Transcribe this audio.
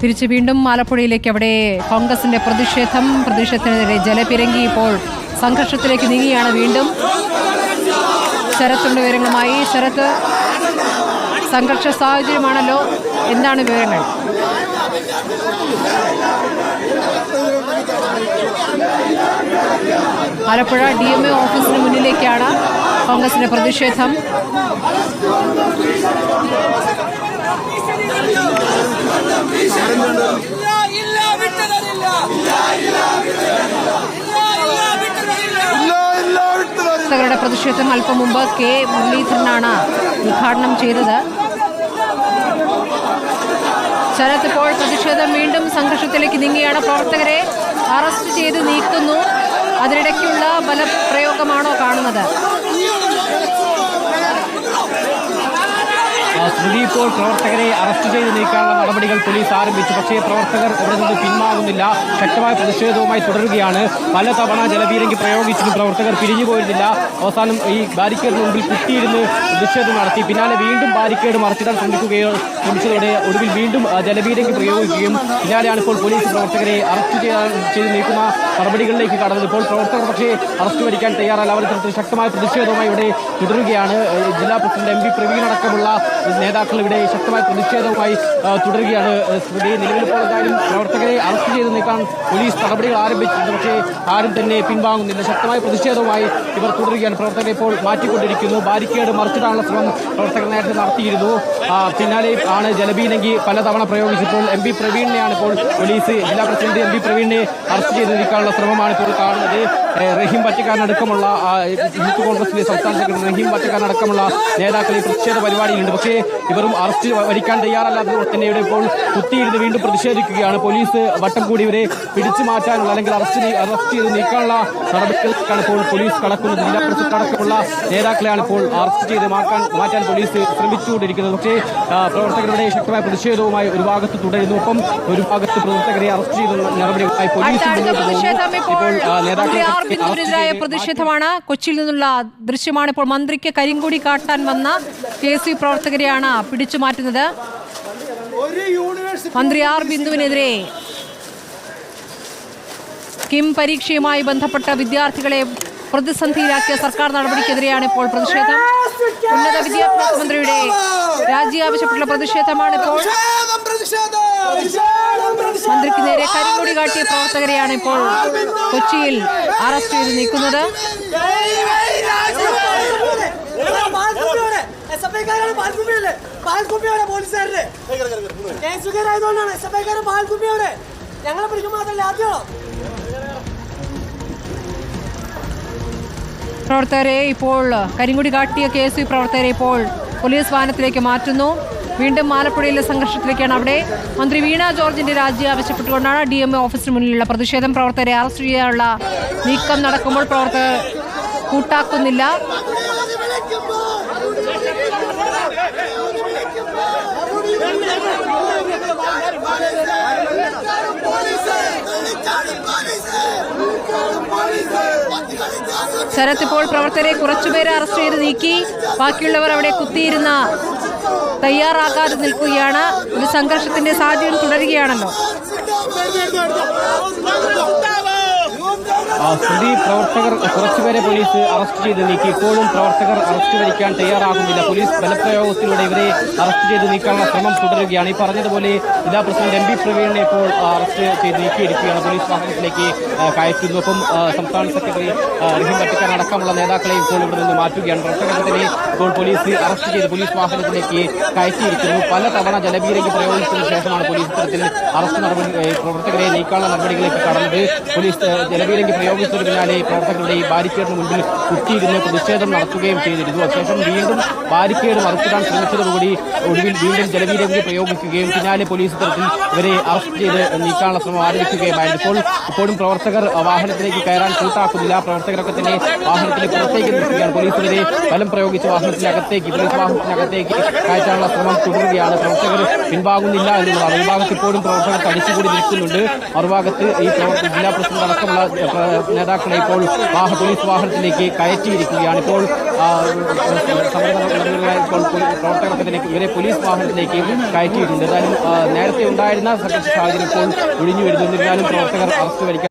തിരിച്ച് വീണ്ടും ആലപ്പുഴയിലേക്ക്. അവിടെ കോൺഗ്രസിന്റെ പ്രതിഷേധം പ്രതിഷേധത്തിനെതിരെ ജലപിരങ്കി ഇപ്പോൾ സംഘർഷത്തിലേക്ക് നീങ്ങിയാണ് വീണ്ടും. ശരത്തുണ്ട് വിവരങ്ങളുമായി. ശരത്ത് സംഘർഷ സാഹചര്യമാണല്ലോ? എന്താണ് വിവരങ്ങൾ? ആലപ്പുഴ ഡി എം എ ഓഫീസിന് മുന്നിലേക്കാണ് കോൺഗ്രസിന്റെ പ്രതിഷേധം. പ്രവർത്തകരുടെ പ്രതിഷേധം അല്പം മുമ്പ് കെ മുരളീധരനാണ് ഉദ്ഘാടനം ചെയ്തത്. ശരത് ഇപ്പോൾ പ്രതിഷേധം വീണ്ടും സംഘർഷത്തിലേക്ക് നീങ്ങിയാണ് പ്രവർത്തകരെ അറസ്റ്റ് ചെയ്ത് നീക്കുന്നു. അതിനിടയ്ക്കുള്ള ബലപ്രയോഗമാണോ കാണുന്നത്? സ്മൃതി ഇപ്പോൾ പ്രവർത്തകരെ അറസ്റ്റ് ചെയ്ത് നീക്കാനുള്ള നടപടികൾ പോലീസ് ആരംഭിച്ചു. പക്ഷേ പ്രവർത്തകർ ഇവിടെ നിന്ന് പിന്മാറുന്നില്ല ശക്തമായ പ്രതിഷേധവുമായി തുടരുകയാണ്. പലതവണ ജലപീരങ്കി പ്രയോഗിച്ചിട്ടും പ്രവർത്തകർ പിരിഞ്ഞു പോയിരുന്നില്ല. അവസാനം ഈ ബാരിക്കേഡിന് മുമ്പിൽ കുത്തിയിരുന്ന് പ്രതിഷേധം നടത്തി. പിന്നാലെ വീണ്ടും ബാരിക്കേഡ് മറിച്ചിടാൻ ശ്രമിക്കുകയോ ശ്രമിച്ചതോടെ ഒടുവിൽ വീണ്ടും ജലപീരങ്കി പ്രയോഗിക്കുകയും പിന്നാലെയാണ് ഇപ്പോൾ പോലീസ് പ്രവർത്തകരെ അറസ്റ്റ് ചെയ്യാൻ ചെയ്ത് നീക്കുന്ന നടപടികളിലേക്ക് കടന്നത്. ഇപ്പോൾ പ്രവർത്തകർ പക്ഷേ അറസ്റ്റ് വരിക്കാൻ തയ്യാറല്ല. അവർ ശക്തമായ പ്രതിഷേധവുമായി ഇവിടെ തുടരുകയാണ്. ജില്ലാ പ്രസിഡന്റ് എം പി പ്രവീൺ അടക്കമുള്ള നേതാക്കൾ ഇവിടെ ശക്തമായ പ്രതിഷേധവുമായി തുടരുകയാണ്. സ്മൃതി നിലവിൽ ഇപ്പോൾ എന്തായാലും പ്രവർത്തകരെ അറസ്റ്റ് ചെയ്ത് നീക്കാൻ പോലീസ് നടപടികൾ ആരംഭിച്ചിട്ടുണ്ട്. പക്ഷേ ആരും തന്നെ പിൻവാങ്ങുന്നില്ല. ശക്തമായ പ്രതിഷേധവുമായി ഇവർ തുടരുകയാണ്. പ്രവർത്തകരെ ഇപ്പോൾ മാറ്റിക്കൊണ്ടിരിക്കുന്നു. ബാരിക്കേഡ് മറിച്ചിടാനുള്ള ശ്രമം പ്രവർത്തകർ നേരത്തെ നടത്തിയിരുന്നു. പിന്നാലെ ആണ് ജലബീനങ്കി പലതവണ പ്രയോഗിച്ചപ്പോൾ എം പി പ്രവീണിനെയാണ് ഇപ്പോൾ പോലീസ് ജില്ലാ പ്രസിഡന്റ് എം പി പ്രവീണിനെ അറസ്റ്റ് ചെയ്ത് നീക്കാനുള്ള ശ്രമമാണ് ഇപ്പോൾ കാണുന്നത്. റഹീം പറ്റക്കാരനടക്കമുള്ള ആ, യൂത്ത് കോൺഗ്രസിന്റെ സംസ്ഥാന സെക്രട്ടറി റഹീം പറ്റക്കാരനടക്കമുള്ള നേതാക്കൾ ഈ പ്രതിഷേധ പരിപാടിയിലുണ്ട്. പക്ഷേ ഇവരും അറസ്റ്റ് വരിക്കാൻ തയ്യാറല്ലാത്തതുകൊണ്ട് തന്നെ ഇവിടെ ഇപ്പോൾ കുത്തിയിരുന്ന് വീണ്ടും പ്രതിഷേധിക്കുകയാണ്. പോലീസ് വട്ടം കൂടി ഇവരെ പിടിച്ചു മാറ്റാനുള്ള അല്ലെങ്കിൽ അറസ്റ്റ് അറസ്റ്റ് ചെയ്ത് നീക്കാനുള്ള നടപടികൾക്കാണ് ഇപ്പോൾ പോലീസ് കടക്കുന്നത്. ജില്ലാ പരിഷത്ത് അടക്കമുള്ള നേതാക്കളെയാണ് ഇപ്പോൾ അറസ്റ്റ് ചെയ്ത് മാറ്റാൻ മാറ്റാൻ പോലീസ് ശ്രമിച്ചുകൊണ്ടിരിക്കുന്നത്. പക്ഷേ പ്രവർത്തകരുടെ ശക്തമായ പ്രതിഷേധവുമായി ഒരു ഭാഗത്ത് തുടരുന്നു. ഒപ്പം ഒരു ഭാഗത്ത് പ്രവർത്തകരെ അറസ്റ്റ് ചെയ്ത നടപടികളായി പോലീസ് പ്രതിഷേധമാണ്. കൊച്ചിയിൽ നിന്നുള്ള ദൃശ്യമാണ് ഇപ്പോൾ മന്ത്രിക്ക് കരിങ്കൊടി കാട്ടാൻ വന്ന കെ സി യു പ്രവർത്തകരെയാണ് പിടിച്ചു മാറ്റുന്നത്. മന്ത്രി ആർ ബിന്ദുവിനെതിരെ കിം പരീക്ഷയുമായി ബന്ധപ്പെട്ട വിദ്യാർത്ഥികളെ പ്രതിസന്ധിയിലാക്കിയ സർക്കാർ നടപടിക്കെതിരെയാണ് ഇപ്പോൾ പ്രതിഷേധം. ഉന്നത വിദ്യാഭ്യാസ മന്ത്രിയുടെ രാജി ആവശ്യപ്പെട്ടുള്ള പ്രതിഷേധമാണ് ഇപ്പോൾ. മന്ത്രിക്ക് നേരെ കരിങ്കൊടി കാട്ടിയ പ്രവർത്തകരെയാണ് ഇപ്പോൾ കൊച്ചിയിൽ അറസ്റ്റ് ചെയ്ത് നീക്കുന്നത് എസ് എഫ് ഐക്കാരാണ് പാൽക്കുപ്പിയാണ് പോലീസുകാരുടെ? കേസുകാരായതുകൊണ്ടാണ് എസ് എഫ് ഐക്കാരൻ പാൽക്കുപ്പിയാണ് ഞങ്ങളെ പിടിക്കും മാത്രമല്ല ആദ്യമോ പ്രവർത്തകരെ ഇപ്പോൾ കരിങ്കുടി കാട്ടിയ കെ എസ് യു പ്രവർത്തകരെ ഇപ്പോൾ പോലീസ് വാഹനത്തിലേക്ക് മാറ്റുന്നു. വീണ്ടും ആലപ്പുഴയിലെ സംഘർഷത്തിലേക്കാണ് അവിടെ. മന്ത്രി വീണ ജോർജിന്റെ രാജി ആവശ്യപ്പെട്ടുകൊണ്ടാണ് ഡി എം എ ഓഫീസിന് മുന്നിലുള്ള പ്രതിഷേധം. പ്രവർത്തകരെ അറസ്റ്റ് ചെയ്യാനുള്ള നീക്കം നടക്കുമ്പോൾ പ്രവർത്തകർ കൂട്ടാക്കുന്നില്ല ശരത് ഇപ്പോൾ പ്രവർത്തകരെ കുറച്ചുപേരെ അറസ്റ്റ് ചെയ്ത് നീക്കി ബാക്കിയുള്ളവർ അവിടെ കുത്തിയിരുന്ന തയ്യാറാകാതെ നിൽക്കുകയാണ് ഒരു സംഘർഷത്തിന്റെ സാധ്യത തുടരുകയാണല്ലോ സ്മൃതി പ്രവർത്തകർ കുറച്ചുപേരെ പോലീസ് അറസ്റ്റ് ചെയ്ത് നീക്കി. ഇപ്പോഴും പ്രവർത്തകർ അറസ്റ്റ് വരിക്കാൻ തയ്യാറാകുന്നില്ല. പോലീസ് ബലപ്രയോഗത്തിലൂടെ ഇവരെ അറസ്റ്റ് ചെയ്ത് നീക്കാനുള്ള ശ്രമം തുടരുകയാണ്. ഈ പറഞ്ഞതുപോലെ ജില്ലാ പ്രസിഡന്റ് എം പി പ്രവീണിനെ ഇപ്പോൾ അറസ്റ്റ് ചെയ്ത് നീക്കിയിരിക്കുകയാണ്. പോലീസ് വാഹനത്തിലേക്ക് കയറ്റുന്നു. ഒപ്പം സംസ്ഥാന സെക്രട്ടറി റിഹിൻ റഹീം പട്ടിക്കാൻ അടക്കമുള്ള നേതാക്കളെ ഇപ്പോൾ ഇവിടെ നിന്ന് മാറ്റുകയാണ്. പ്രവർത്തകരെ തന്നെ ഇപ്പോൾ പോലീസ് അറസ്റ്റ് ചെയ്ത് പോലീസ് വാഹനത്തിലേക്ക് കയറ്റിയിരിക്കുന്നു. പലതവണ ജലബീരയ്ക്ക് പ്രയോഗിച്ചതിനു ശേഷമാണ് പോലീസ് ഇത്തരത്തിൽ അറസ്റ്റ് നടപടി പ്രവർത്തകരെ നീക്കാനുള്ള നടപടികളിലേക്ക് കടന്നത്. പോലീസ് ജലപീരങ്കി പ്രയോഗിച്ചതിന് പിന്നാലെ പ്രവർത്തകരുടെ ബാരിക്കേഡിന് മുൻപിൽ കുത്തിയിരുന്ന് പ്രതിഷേധം നടത്തുകയും ചെയ്തിരുന്നു അതിനുശേഷം വീണ്ടും ബാരിക്കേഡ് മറിച്ചിടാൻ ശ്രമിച്ചതോടുകൂടി ഒടുവിൽ വീണ്ടും ജലവീരം പ്രയോഗിക്കുകയും പിന്നാലെ പോലീസ് തരത്തിൽ ഇവരെ അറസ്റ്റ് ചെയ്ത് നീക്കാനുള്ള ശ്രമം ആരംഭിക്കുകയുമായിരുന്നു. ഇപ്പോൾ ഇപ്പോഴും പ്രവർത്തകർ വാഹനത്തിലേക്ക് കയറാൻ കൂട്ടാക്കുന്നില്ല. പ്രവർത്തകരൊക്കെ തന്നെ വാഹനത്തിൽ പുറത്തേക്ക് നിർത്തുകയാണ് പോലീസ് ഇവരെ ബലം പ്രയോഗിച്ച് വാഹനത്തിനകത്തേക്ക് പോലീസ് വാഹനത്തിനകത്തേക്ക് കയറ്റാനുള്ള ശ്രമം തുടരുകയാണ്. പ്രവർത്തകർ പിൻവാങ്ങുന്നില്ല എന്നുള്ളതാണ്. ഒരു ഭാഗത്ത് ഇപ്പോഴും പ്രവർത്തകർ തടിച്ചുകൂടി നിൽക്കുന്നുണ്ട്. മറുഭാഗത്ത് ഈ ജില്ലാ പ്രസിഡന്റ് അടക്കമുള്ള നേതാക്കളെ ഇപ്പോൾ വാഹ പോലീസ് വാഹനത്തിലേക്ക് കയറ്റിയിരിക്കുകയാണ്. ഇപ്പോൾ ഇപ്പോൾ പോലീ- ഇവരെ പോലീസ് വാഹനത്തിലേക്ക് കയറ്റിയിട്ടുണ്ട്. ഏതായാലും നേരത്തെ ഉണ്ടായിരുന്ന സംഘർഷ സാഹചര്യം ഇപ്പോൾ ഒഴിഞ്ഞു വരുന്നു എന്നിരുന്നാലും പ്രവർത്തകർ അറസ്റ്റ് വരിക്കാൻ